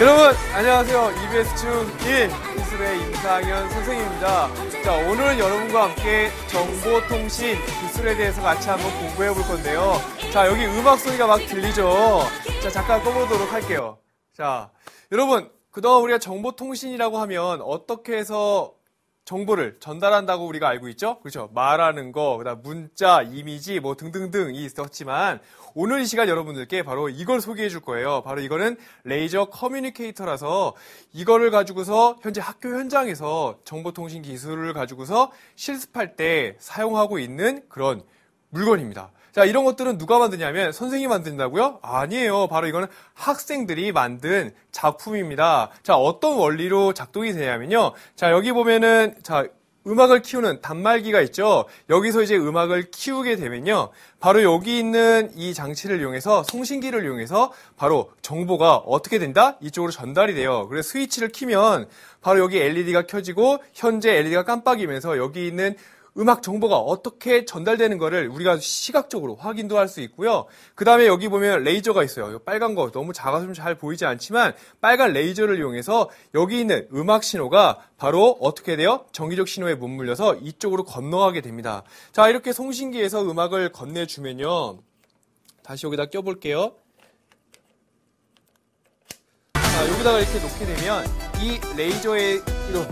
여러분 안녕하세요. EBS 중1 기술의 임상현 선생님입니다. 자 오늘은 여러분과 함께 정보통신 기술에 대해서 같이 한번 공부해 볼 건데요. 자 여기 음악 소리가 막 들리죠. 자 잠깐 꺼보도록 할게요. 자 여러분 그동안 우리가 정보통신이라고 하면 어떻게 해서 정보를 전달한다고 우리가 알고 있죠? 그렇죠. 말하는 거, 그다음 문자, 이미지 뭐 등등등이 있었지만 오늘 이 시간 여러분들께 바로 이걸 소개해 줄 거예요. 바로 이거는 레이저 커뮤니케이터라서 이거를 가지고서 현재 학교 현장에서 정보통신 기술을 가지고서 실습할 때 사용하고 있는 그런 물건입니다. 자, 이런 것들은 누가 만드냐면 선생님이 만든다고요? 아니에요. 바로 이거는 학생들이 만든 작품입니다. 자, 어떤 원리로 작동이 되냐면요. 자, 여기 보면은 자, 음악을 키우는 단말기가 있죠. 여기서 이제 음악을 키우게 되면요. 바로 여기 있는 이 장치를 이용해서 송신기를 이용해서 바로 정보가 어떻게 된다? 이쪽으로 전달이 돼요. 그래서 스위치를 키면 바로 여기 LED가 켜지고 현재 LED가 깜빡이면서 여기 있는 음악 정보가 어떻게 전달되는 거를 우리가 시각적으로 확인도 할 수 있고요. 그 다음에 여기 보면 레이저가 있어요. 빨간 거 너무 작아서 좀 잘 보이지 않지만 빨간 레이저를 이용해서 여기 있는 음악 신호가 바로 어떻게 돼요? 정기적 신호에 맞물려서 이쪽으로 건너가게 됩니다. 자, 이렇게 송신기에서 음악을 건네주면요. 다시 여기다 껴볼게요. 자, 여기다가 이렇게 놓게 되면 이 레이저의 이런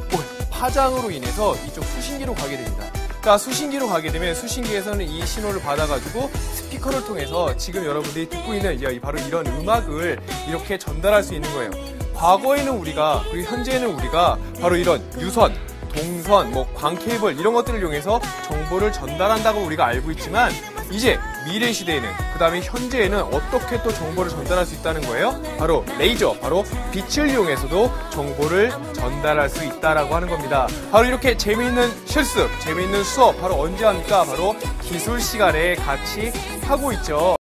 파장으로 인해서 이쪽 수신기로 가게 됩니다. 자, 수신기로 가게 되면 수신기에서는 이 신호를 받아가지고 스피커를 통해서 지금 여러분들이 듣고 있는 바로 이런 음악을 이렇게 전달할 수 있는 거예요. 과거에는 우리가, 그리고 현재는 우리가 바로 이런 유선, 동선, 뭐 광케이블 이런 것들을 이용해서 정보를 전달한다고 우리가 알고 있지만 이제 미래 시대에는 그 다음에 현재에는 어떻게 또 정보를 전달할 수 있다는 거예요? 바로 레이저, 바로 빛을 이용해서도 정보를 전달할 수 있다라고 하는 겁니다. 바로 이렇게 재미있는 실습, 재미있는 수업 바로 언제 합니까? 바로 기술 시간에 같이 하고 있죠.